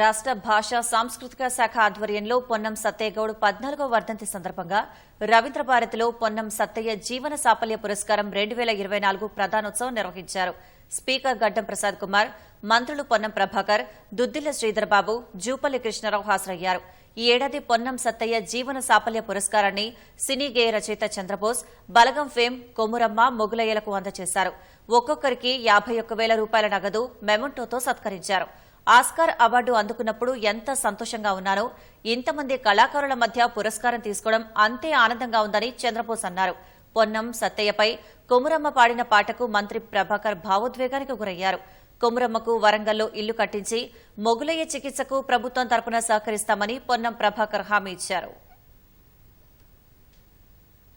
రాష్ట్ర భాషా సాంస్కృతిక శాఖ ఆధ్వర్యంలో పొన్నం సత్తయ్యగౌడ్ పద్నాలుగో వర్ధంతి సందర్భంగా రవీంద్ర భారతిలో పొన్నం సత్తయ్య జీవన సాఫల్య పురస్కారం రెండు వేల ఇరవై నాలుగు ప్రధానోత్సవం నిర్వహించారు. స్పీకర్ గడ్డం ప్రసాద్ కుమార్ మంత్రులు పొన్నం ప్రభాకర్ దుద్దిల్ల శ్రీధర్బాబు జూపల్లి కృష్ణారావు హాజరయ్యారు. ఈ ఏడాది పొన్నం సత్తయ్య జీవన సాఫల్య పురస్కారాన్ని సినీ గేయ రచయిత చంద్రబోస్ బలగం ఫేమ్ కొమురమ్మ మొగులయ్యలకు అందజేశారు. ఒక్కొక్కరికి యాభై ఒక్క వేల రూపాయల నగదు మెమంటోతో సత్కరించారు. ఆస్కార్ అవార్డు అందుకున్నప్పుడు ఎంత సంతోషంగా ఉన్నానో ఇంతమంది కళాకారుల మధ్య పురస్కారం తీసుకోవడం అంతే ఆనందంగా ఉందని చంద్రబోస్ అన్నారు. పొన్నం సత్తయ్యపై కొమురమ్మ పాడిన పాటకు మంత్రి ప్రభాకర్ భావోద్వేగానికి గురయ్యారు. కొమురమ్మకు వరంగల్లో ఇల్లు కట్టించి మొగులయ్య చికిత్సకు ప్రభుత్వం తరపున సహకరిస్తామని పొన్నం ప్రభాకర్ హామీ ఇచ్చారు.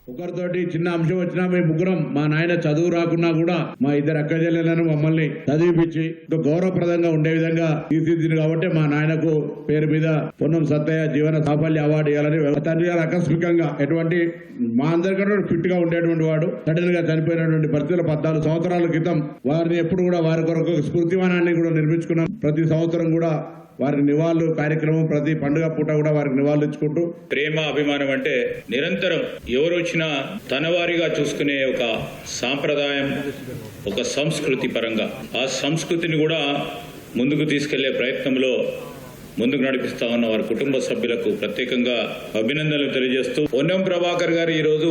ఒకరితోటి చిన్న అంశం వచ్చినా మేము ముగ్గురం మా నాయన చదువు రాకున్నా కూడా మా ఇద్దరు అక్క చెల్లెలను మమ్మల్ని చదివిపించి గౌరవప్రదంగా ఉండే విధంగా తీర్చిదిద్దింది కాబట్టి మా నాయనకు పేరు మీద పొన్నం సత్తయ్య జీవన సాఫల్య అవార్డు ఇవ్వాలని తండ్రి గారు ఆకస్మికంగా ఎటువంటి మా అందరికన్నా ఫిట్గా ఉండేటువంటి వాడు సడన్గా చనిపోయినటువంటి పరిస్థితులు పద్నాలుగు సంవత్సరాల క్రితం వారిని ఎప్పుడు కూడా వారి కొరకు ఒక స్మృతివనాన్ని కూడా నిర్మించుకున్నాం. ప్రతి సంవత్సరం కూడా వారికి నివాళులు కార్యక్రమం ప్రతి పండుగ పూట కూడా వారికి నివాళులు ఇచ్చుకుంటూ ప్రేమ అభిమానం అంటే నిరంతరం ఎవరు వచ్చినా తన వారిగా చూసుకునే ఒక సాంప్రదాయం ఒక సంస్కృతి పరంగా. ఆ సంస్కృతిని కూడా ముందుకు తీసుకెళ్ళే ప్రయత్నంలో ముందుకు నడిపిస్తా ఉన్న వారి కుటుంబ సభ్యులకు ప్రత్యేకంగా అభినందనలు తెలియజేస్తూ పొన్నం ప్రభాకర్ గారు ఈరోజు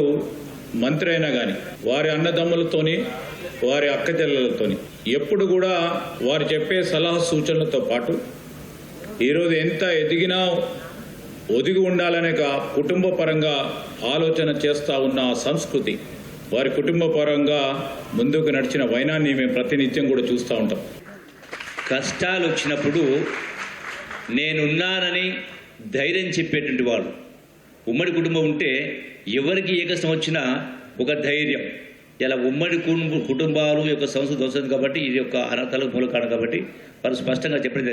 మంత్రి అయినా కానీ వారి అన్నదమ్ములతోని వారి అక్కచెల్లెలతోని ఎప్పుడు కూడా వారు చెప్పే సలహా సూచనలతో పాటు ఈరోజు ఎంత ఎదిగినా ఒదిగి ఉండాలనే కుటుంబ పరంగా ఆలోచన చేస్తా ఉన్న సంస్కృతి. వారి కుటుంబ పరంగా ముందుకు నడిచిన వైనాన్ని మేము ప్రతినిత్యం కూడా చూస్తూ ఉంటాం. కష్టాలు వచ్చినప్పుడు నేనున్నానని ధైర్యం చెప్పేటువంటి వాళ్ళు. ఉమ్మడి కుటుంబం ఉంటే ఎవరికి ఏ కష్టం వచ్చినా ఒక ధైర్యం. ఇలా ఉమ్మడి కుటుంబ కుటుంబాలు యొక్క సంస్కృతి వస్తుంది కాబట్టి ఇది యొక్క అనర్థాలకు మూల కారణం కాబట్టి వాళ్ళు స్పష్టంగా చెప్పడం